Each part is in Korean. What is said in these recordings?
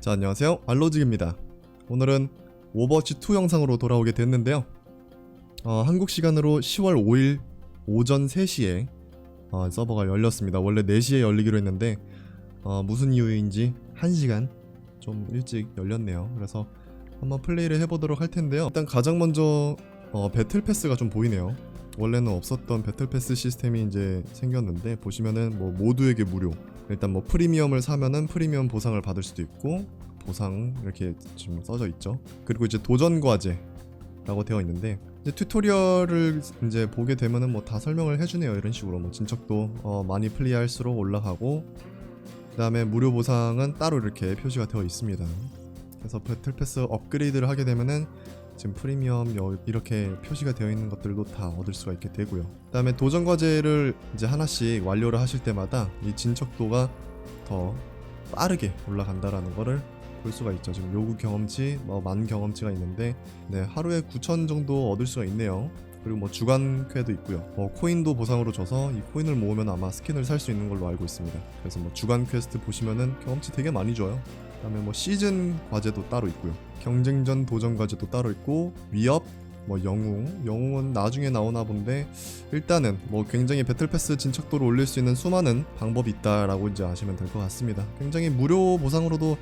자 안녕하세요. 알로직입니다. 오늘은 오버워치2 영상으로 돌아오게 됐는데요. 어, 한국 시간으로 10월 5일 오전 3시에 어, 서버가 열렸습니다. 원래 4시에 열리기로 했는데 어, 무슨 이유인지 1시간 좀 일찍 열렸네요. 그래서 한번 플레이를 해보도록 할 텐데요. 일단 가장 먼저 어, 배틀 패스가 좀 보이네요 원래는 없었던 배틀 패스 시스템이 이제 생겼는데 보시면은 뭐 모두에게 무료 일단 뭐 프리미엄을 사면은 프리미엄 보상을 받을 수도 있고 보상 이렇게 지금 써져 있죠. 그리고 이제 도전 과제 라고 되어 있는데 이제 튜토리얼을 이제 보게 되면은 뭐 다 설명을 해주네요. 이런 식으로 뭐 진척도 어, 많이 플레이할수록 올라가고 그 다음에 무료 보상은 따로 이렇게 표시가 되어 있습니다. 그래서 배틀 패스 업그레이드를 하게 되면은 지금 프리미엄 여- 이렇게 표시가 되어 있는 것들도 다 얻을 수가 있게 되고요. 그다음에 도전 과제를 이제 하나씩 완료를 하실 때마다 이 진척도가 더 빠르게 올라간다라는 거를 볼 수가 있죠. 지금 요구 경험치, 뭐 만 경험치가 있는데 네, 하루에 9천 정도 얻을 수가 있네요. 그리고 뭐 주간 퀘도 있고요. 뭐 코인도 보상으로 줘서 이 코인을 모으면 아마 스킨을 살 수 있는 걸로 알고 있습니다. 그래서 뭐 주간 퀘스트 보시면은 경험치 되게 많이 줘요. 그다음에 뭐 시즌 과제도 따로 있고요. 경쟁전 도전 과제도 따로 있고 위협, 뭐 영웅, 영웅은 나중에 나오나 본데 일단은 뭐 굉장히 배틀 패스 진척도를 올릴 수 있는 수많은 방법이 있다라고 이제 아시면 될 것 같습니다. 굉장히 무료 보상으로도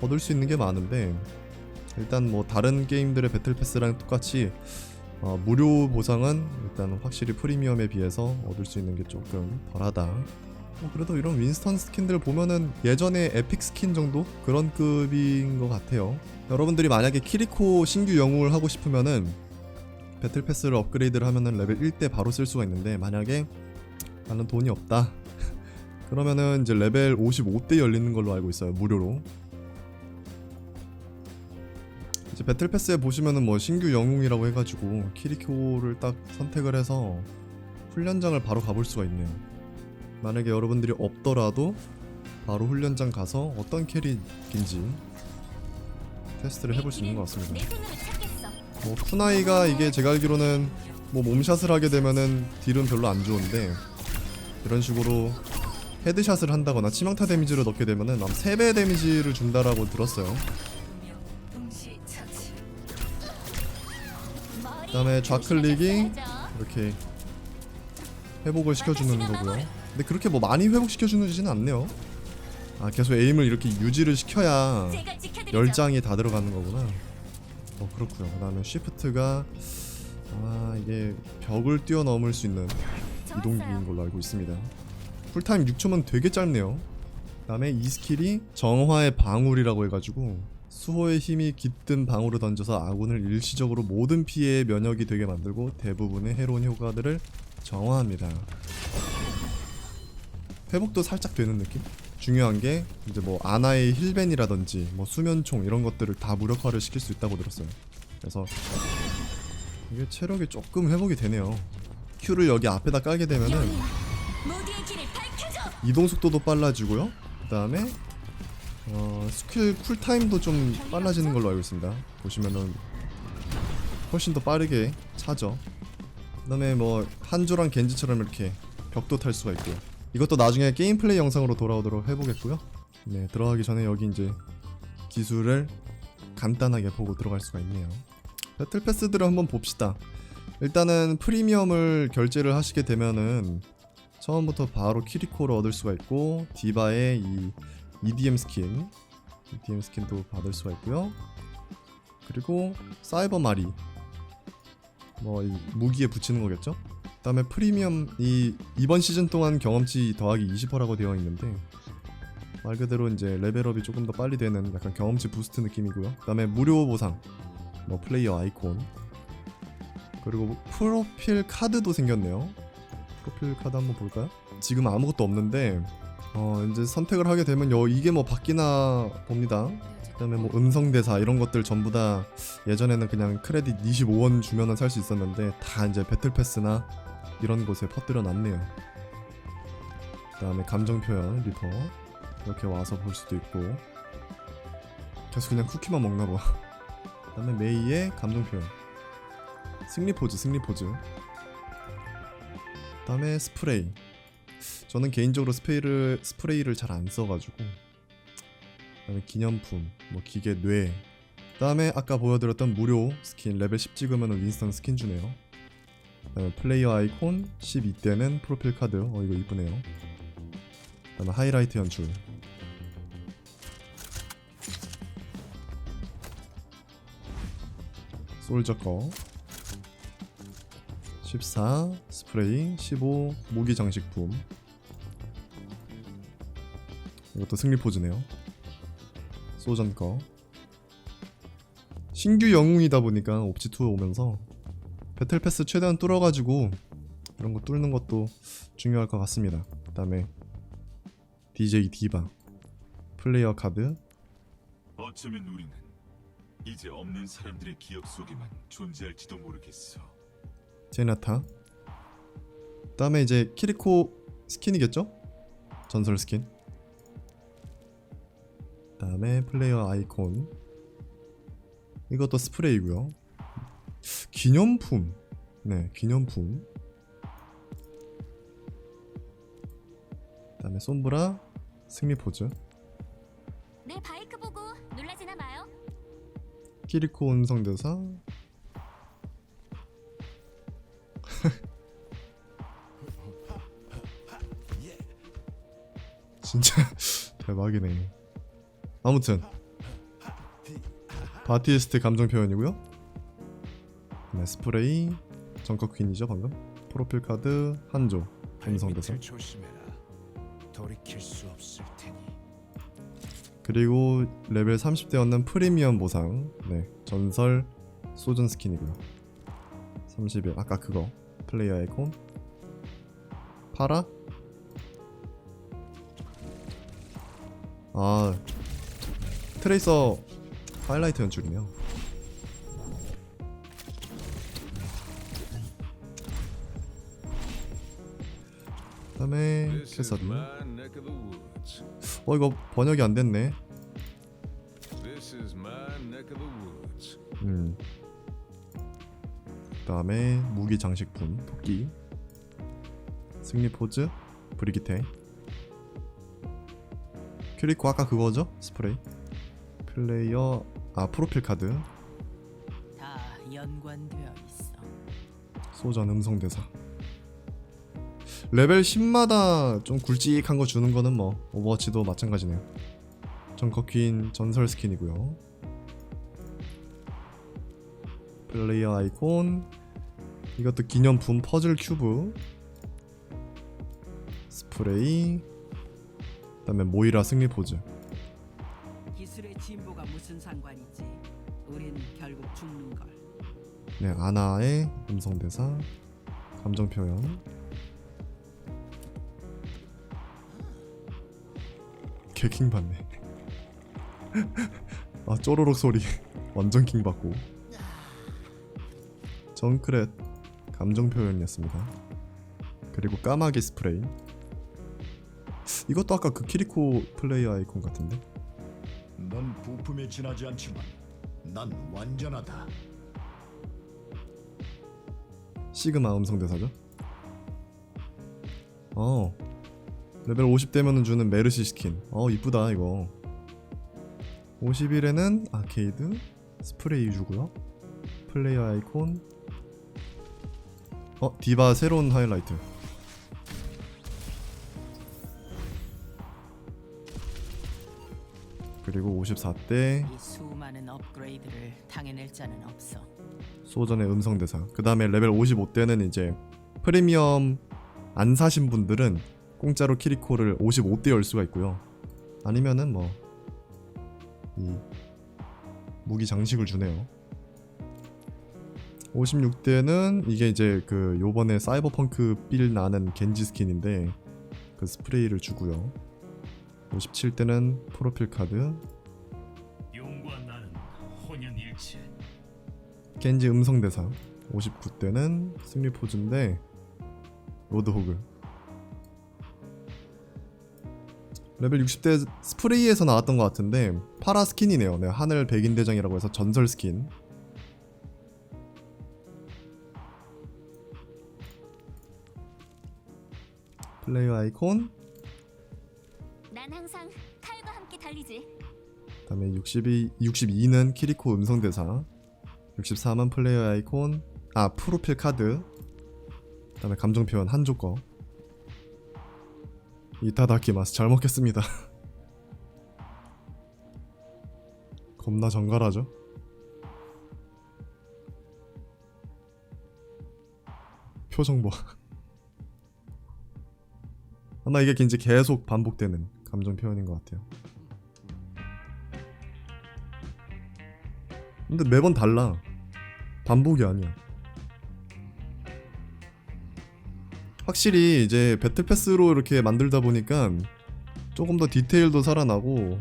얻을 수 있는 게 많은데 일단 뭐 다른 게임들의 배틀 패스랑 똑같이 어, 무료 보상은 일단 확실히 프리미엄에 비해서 얻을 수 있는 게 조금 덜하다. 뭐 그래도 이런 윈스턴 스킨들 보면은 예전에 에픽 스킨 정도 그런 급인 것 같아요. 여러분들이 만약에 키리코 신규 영웅을 하고 싶으면은 배틀 패스를 업그레이드를 하면은 레벨 1대 바로 쓸 수가 있는데 만약에 나는 돈이 없다. 그러면은 이제 레벨 55대 열리는 걸로 알고 있어요. 무료로. 이제 배틀 패스에 보시면은 뭐 신규 영웅이라고 해가지고 키리코를 딱 선택을 해서 훈련장을 바로 가볼 수가 있네요. 만약에 여러분들이 없더라도 바로 훈련장 가서 어떤 캐릭인지 테스트를 해볼 수 있는 것 같습니다. 뭐 쿠나이가 이게 제가 알기로는 뭐 몸샷을 하게 되면은 딜은 별로 안 좋은데 이런 식으로 헤드샷을 한다거나 치명타 데미지를 넣게 되면은 한 3배 데미지를 준다라고 들었어요. 그 다음에 좌클릭이 이렇게 회복을 시켜주는 거고요. 근데 그렇게 뭐 많이 회복시켜주지는 않네요. 아 계속 에임을 이렇게 유지를 시켜야 제가 지켜드리죠. 열장이 다 들어가는 거구나. 어 그렇고요. 그 다음에 쉬프트가 아 이게 벽을 뛰어넘을 수 있는 이동기인 걸로 알고 있습니다. 쿨타임 6초면 되게 짧네요. 그 다음에 이 스킬이 정화의 방울이라고 해가지고 수호의 힘이 깃든 방울을 던져서 아군을 일시적으로 모든 피해에 면역이 되게 만들고 대부분의 해로운 효과들을 정화합니다. 회복도 살짝 되는 느낌? 중요한 게 이제 뭐 아나의 힐벤이라든지 뭐 수면총 이런 것들을 다 무력화를 시킬 수 있다고 들었어요. 그래서 이게 체력이 조금 회복이 되네요. Q를 여기 앞에다 깔게 되면은. 이동 속도도 빨라지고요. 그 다음에 어, 스킬 쿨 타임도 좀 빨라지는 걸로 알고 있습니다. 보시면은 훨씬 더 빠르게 차죠. 그 다음에 뭐 한조랑 겐지처럼 이렇게 벽도 탈 수가 있고요. 이것도 나중에 게임 플레이 영상으로 돌아오도록 해보겠고요. 네 들어가기 전에 여기 이제 기술을 간단하게 보고 들어갈 수가 있네요. 배틀 패스들을 한번 봅시다. 일단은 프리미엄을 결제를 하시게 되면은 처음부터 바로 키리코를 얻을 수가 있고 디바의 이 EDM 스킨 EDM 스킨도 받을 수가 있고요 그리고 사이버 마리 뭐이 무기에 붙이는 거겠죠 그 다음에 프리미엄 이 이번 시즌 동안 경험치 더하기 20%라고 되어 있는데 말 그대로 이제 레벨업이 조금 더 빨리 되는 약간 경험치 부스트 느낌이고요 그 다음에 무료 보상 뭐 플레이어 아이콘 그리고 프로필 카드도 생겼네요 프로필 카드 한번 볼까요? 지금 아무것도 없는데 어 이제 선택을 하게 되면 여 이게 뭐 바뀌나 봅니다. 그다음에 뭐 음성 대사 이런 것들 전부 다 예전에는 그냥 크레딧 25원 주면은 살 수 있었는데 다 이제 배틀 패스나 이런 곳에 퍼뜨려 놨네요. 그 다음에 감정 표현 리퍼 이렇게 와서 볼 수도 있고 계속 그냥 쿠키만 먹나 봐. 그 다음에 메이의 감정 표현 승리 포즈 승리 포즈 다음에 스프레이. 저는 개인적으로 스프레이를 스프레이를 잘 안 써가지고. 그다음에 기념품, 뭐 기계 뇌. 그다음에 아까 보여드렸던 무료 스킨 레벨 10 찍으면 윈스턴 스킨 주네요. 그다음에 플레이어 아이콘 12대는 프로필 카드. 어 이거 이쁘네요. 그다음에 하이라이트 연출. 솔저 거. 14 스프레이 15 모기 장식품 이것도 승리 포즈네요 소전 거 신규 영웅이다 보니까 옵지2 오면서 배틀 패스 최대한 뚫어가지고 이런 거 뚫는 것도 중요할 것 같습니다. 그 다음에 DJ 디바 플레이어 카드. 어쩌면 우리는 이제 없는 사람들의 기억 속에만 존재할지도 모르겠어. 제나타. 그 다음에 이제 키리코 스킨이겠죠? 전설 스킨. 그 다음에 플레이어 아이콘. 이것도 스프레이고요 기념품. 네 기념품. 그 다음에 솜브라 승리 포즈. 내 바이크 보고 놀라지나 마요. 키리코 운성대사. 진짜 대박이네. 아무튼 바티스트 감정 표현이고요 네, 스프레이. 정커 퀸이죠 방금? 프로필 카드 한조. 음성대사. 그리고 레벨 30대였는 프리미엄 보상. 네 전설 소전 스킨이고요. 30일 아까 그거. 플레이어 아이콘. 파라? 아 트레이서 하이라이트 연출이네요 그다음에 is 캐서디 my neck of the woods. 어 이거 번역이 안 됐네 This is my neck of the woods. 음. 그다음에 무기 장식품 토끼 승리 포즈 브리기테 큐리코 아까 그거죠 스프레이 플레이어 아 프로필 카드 다 연관되어 있어. 소전 음성 대사 레벨 10마다 좀 굵직한 거 주는 거는 뭐 오버워치도 마찬가지네요 정커퀸 전설 스킨이고요 플레이어 아이콘 이것도 기념품 퍼즐 큐브 스프레이 그 다음에 모이라 승리 포즈 기술의 진보가 무슨 상관이지? 우린 결국 죽는 걸. 네 아나의 음성 대사 감정 표현 개킹 받네. 아 쪼로록 소리. 완전 킹 받고. 정크렛 감정 표현이었습니다. 그리고 까마귀 스프레이. 이것도 아까 그 키리코 플레이어 아이콘 같은데? 넌 부품에 지나지 않지만 난 완전하다. 시그마 음성 대사죠. 어 레벨 50 되면은 주는 메르시 스킨. 어 이쁘다 이거. 51에는 아케이드 스프레이 주고요. 플레이어 아이콘. 어 디바 새로운 하이라이트. 그리고 54대 이 수많은 업그레이드를 당해낼 자는 없어. 소전의 음성 대사. 그 다음에 레벨 55대는 이제 프리미엄 안 사신 분들은 공짜로 키리코를 55대 열 수가 있고요. 아니면은 뭐 이 무기 장식을 주네요. 56대는 이게 이제 그 요번에 사이버펑크 빌 나는 겐지 스킨인데 그 스프레이를 주고요. 57대는 프로필 카드, 겐지 음성 대사 59대는 승리 포즈인데 로드호그 레벨 60대 스프레이에서 나왔던 것 같은데 파라 스킨이네요. 네, 하늘 백인 대장이라고 해서 전설 스킨. 플레이어 아이콘. 난 항상 칼과 함께 달리지. 그다음에 62 62는 키리코 음성 대사. 63은 플레이어 아이콘. 아 프로필 카드. 그다음에 감정 표현 한조 거 이타다키마스 잘 먹겠습니다 겁나 정갈하죠 표정 봐 아마 이게 이제 계속 반복되는 감정 표현인 것 같아요 근데 매번 달라. 반복이 아니야. 확실히 이제 배틀 패스로 이렇게 만들다 보니까 조금 더 디테일도 살아나고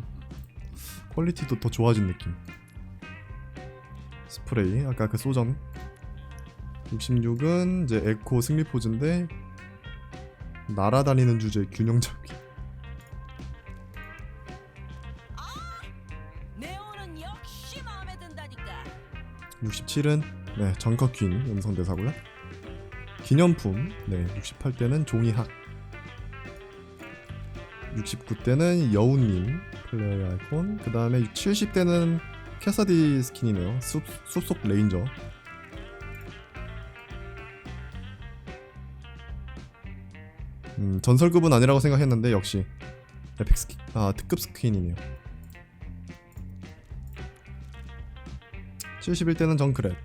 퀄리티도 더 좋아진 느낌. 스프레이 아까 그 소전 66은 이제 에코 승리 포즈인데 날아다니는 주제 균형 잡기. 네오는 역시 마음에 든다니까. 67은 네 정커 퀸 음성 대사고요. 기념품. 네 68대는 종이학. 69대는 여우님 플레이어 아이콘 그 다음에 70대는 캐서디 스킨이네요. 숲, 숲속 레인저. 음, 전설급은 아니라고 생각했는데 역시 에픽 스킨 아 특급 스킨이네요. 71대는 정크렛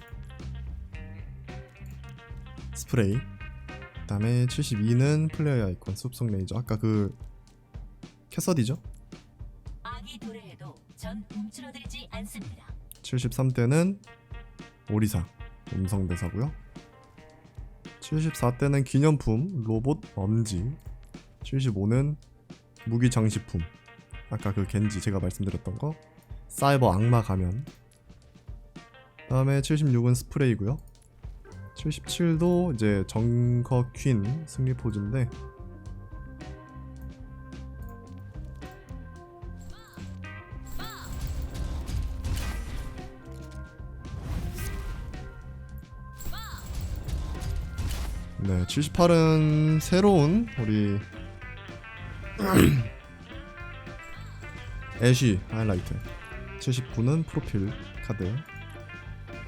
스프레이. 그 다음에 72는 플레이어 아이콘 숲속 레이저. 아까 그 캐서디죠? 악이 도래해도 전 움츠러들지 않습니다. 73대는 오리사 음성 대사고요. 74대는 기념품 로봇 엄지. 75는 무기 장식품. 아까 그 겐지 제가 말씀드렸던 거. 사이버 악마 가면. 다음에 76은 스프레이고요 77도 이제 정커 퀸 승리 포즈인데 네, 78은 새로운 우리 애쉬 하이라이트. 79는 프로필 카드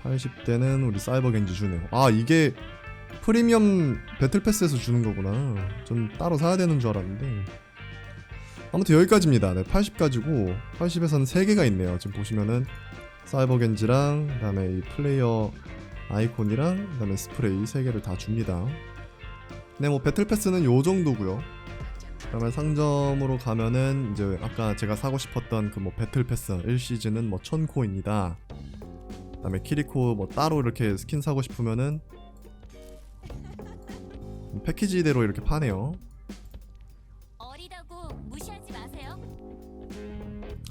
80대는 우리 사이버 겐지 주네요 아 이게 프리미엄 배틀 패스에서 주는 거구나 전 따로 사야 되는 줄 알았는데 아무튼 여기까지입니다 네 80까지고 80에서는 3개가 있네요 지금 보시면은 사이버 겐지랑 그 다음에 이 플레이어 아이콘이랑 그다음에 스프레이 세 개를 다 줍니다. 네, 뭐 배틀 패스는 요 정도고요. 그다음에 상점으로 가면은 이제 아까 제가 사고 싶었던 그 뭐 배틀 패스 1시즌은 뭐 1000코인이다. 그다음에 키리코 뭐 따로 이렇게 스킨 사고 싶으면은 패키지대로 이렇게 파네요. 어리다고 무시하지 마세요.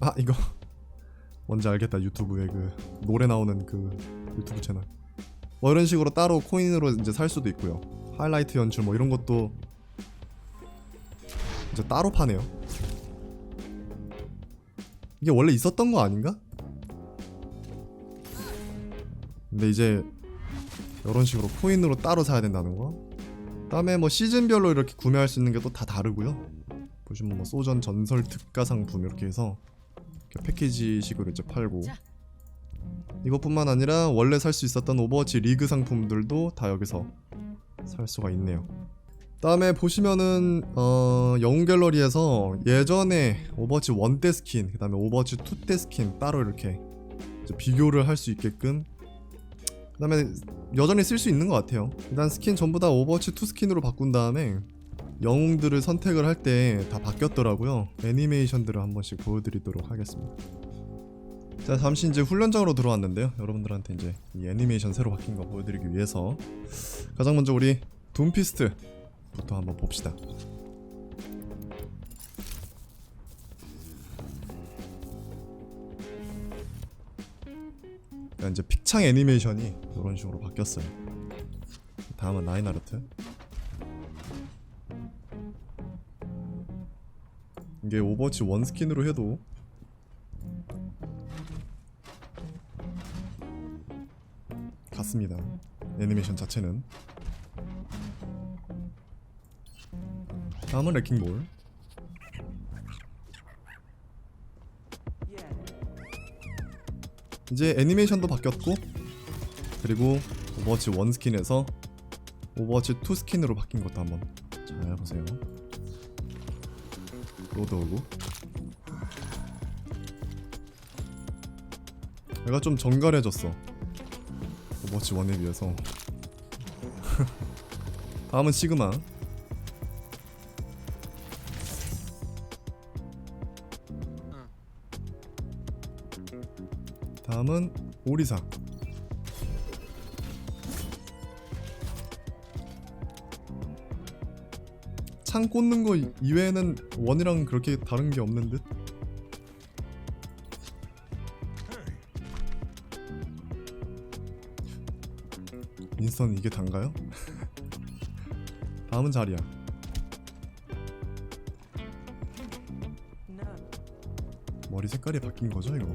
아, 이거 뭔지 알겠다. 유튜브에 그 노래 나오는 그 유튜브 채널. 뭐 이런 식으로 따로 코인으로 이제 살 수도 있고요. 하이라이트 연출 뭐 이런 것도 이제 따로 파네요. 이게 원래 있었던 거 아닌가? 근데 이제 이런 식으로 코인으로 따로 사야 된다는 거. 다음에 뭐 시즌별로 이렇게 구매할 수 있는 게 또 다 다르고요. 보시면 뭐 소전 전설 특가 상품 이렇게 해서 이렇게 패키지식으로 이제 팔고 자. 이것뿐만 아니라 원래 살 수 있었던 오버워치 리그 상품들도 다 여기서 살 수가 있네요. 다음에 보시면은 어, 영웅 갤러리에서 예전에 오버워치 1대 스킨, 그다음에 오버워치 2대 스킨 따로 이렇게 비교를 할 수 있게끔 그 다음에 여전히 쓸 수 있는 것 같아요. 일단 스킨 전부 다 오버워치 2 스킨으로 바꾼 다음에 영웅들을 선택을 할 때 다 바뀌었더라고요. 애니메이션들을 한 번씩 보여드리도록 하겠습니다. 자 잠시 이제 훈련장으로 들어왔는데요. 여러분들한테 이제 이 애니메이션 새로 바뀐 거 보여드리기 위해서 가장 먼저 우리 둠피스트부터 한번 봅시다. 그러니까 이제 픽창 애니메이션이 이런 식으로 바뀌었어요. 다음은 나인하르트. 이게 오버워치 원 스킨으로 해도 같습니다. 애니메이션 자체는. 다음은 레킹볼 이제 애니메이션도 바뀌었고 그리고 오버워치 1 스킨에서 오버워치 2 스킨으로 바뀐 것도 한번 잘 보세요. 로드 오고 얘가 좀 정갈해졌어. 오버워치 1에 비해서. 다음은 시그마 다음은 오리사 창 꽂는 거 이- 이외에는 원이랑 그렇게 다른 게 없는 듯? 인스턴 이게 단가요? 다음은 자리야 머리 색깔이 바뀐 거죠 이거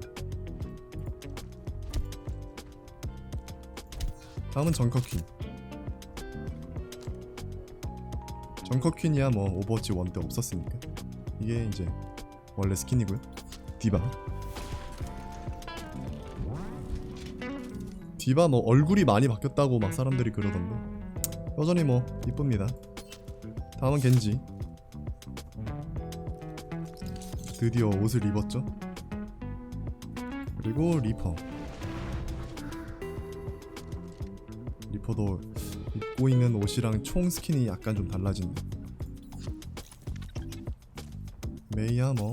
다음은 정커퀸. 정커퀸이야 뭐 오버워치 1 때 없었으니까. 이게 이제 원래 스킨이고요. 디바. 디바 뭐 얼굴이 많이 바뀌었다고 막 사람들이 그러던데. 여전히 뭐 이쁩니다. 다음은 겐지. 드디어 옷을 입었죠? 그리고 리퍼 리퍼도 입고 있는 옷이랑 총 스킨이 약간 좀 달라진다 메이야 뭐.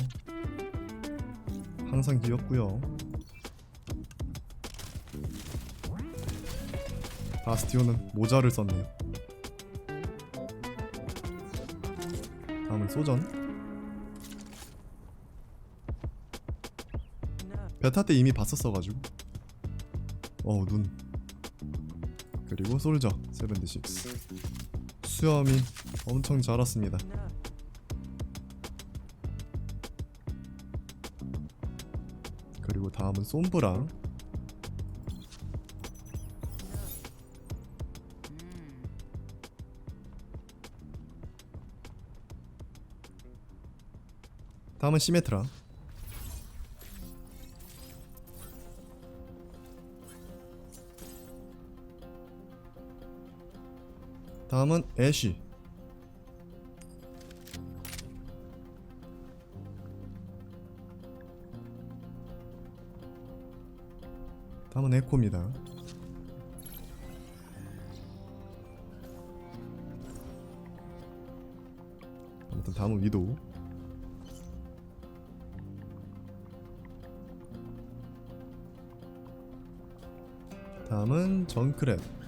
항상 귀엽고요. 바스티오는 모자를 썼네요. 다음은 소전. 베타 때 이미 봤었어가지고. 어우 눈 그리고 솔저 76 수염이 엄청 자랐습니다. 그리고 다음은 솜브랑. 다음은 시메트라 다음은 애쉬. 다음은 에코입니다. 아무튼 다음은 위도우 다음은 정크랩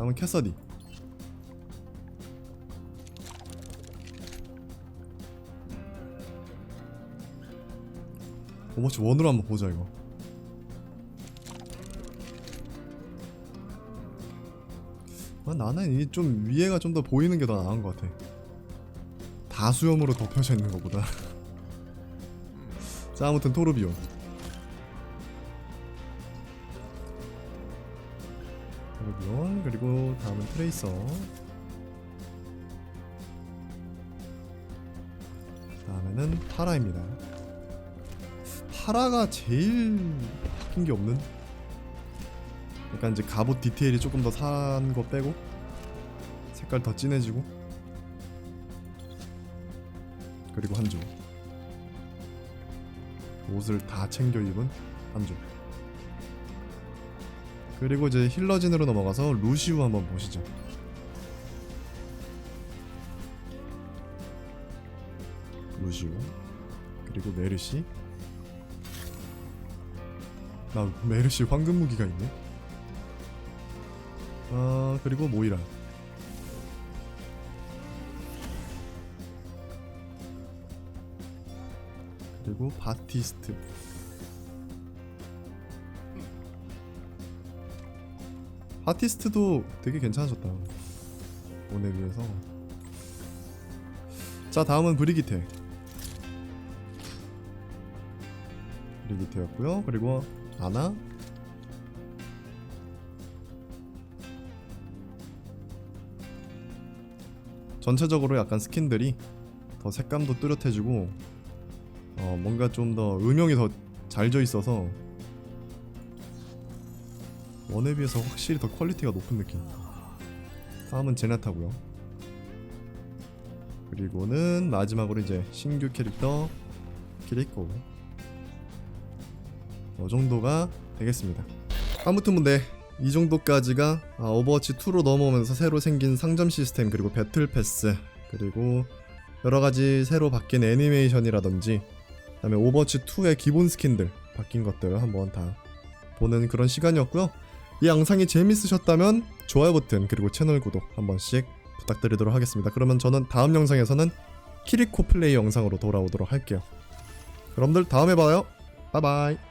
다음은 캐서디. 오버워치 원으로 한번 보자 이거. 아, 나는 이 좀 위에가 좀 더 보이는 게 더 나은 것 같아. 다 수염으로 덮여져 있는 것보다. 자 아무튼 토르비온 그리고 다음은 트레이서. 다음에는 파라입니다. 파라가 제일 바뀐 게 없는? 약간 이제 갑옷 디테일이 조금 더 산 거 빼고 색깔 더 진해지고. 그리고 한조 옷을 다 챙겨 입은 한조 그리고 이제 힐러진으로 넘어가서 루시우 한번 보시죠. 루시우 그리고 메르시. 나 메르시 황금 무기가 있네. 아 그리고 모이라. 그리고 바티스트 아티스트도 되게 괜찮아졌다. 오늘 비해서. 자, 다음은 브리기테. 브리기테였고요. 그리고 아나. 전체적으로 약간 스킨들이 더 색감도 뚜렷해지고 어, 뭔가 좀 더 음영이 더 잘 져 있어서 원에 비해서 확실히 더 퀄리티가 높은 느낌. 다음은 제나타고요. 그리고는 마지막으로 이제 신규 캐릭터 키리코. 이 정도가 되겠습니다. 아무튼 뭐 네. 이 정도까지가 아, 오버워치 2로 넘어오면서 새로 생긴 상점 시스템 그리고 배틀 패스 그리고 여러 가지 새로 바뀐 애니메이션이라든지 그다음에 오버워치 2의 기본 스킨들 바뀐 것들을 한번 다 보는 그런 시간이었고요. 이 영상이 재밌으셨다면 좋아요 버튼 그리고 채널 구독 한 번씩 부탁드리도록 하겠습니다. 그러면 저는 다음 영상에서는 키리코 플레이 영상으로 돌아오도록 할게요. 여러분들 다음에 봐요. 바이바이.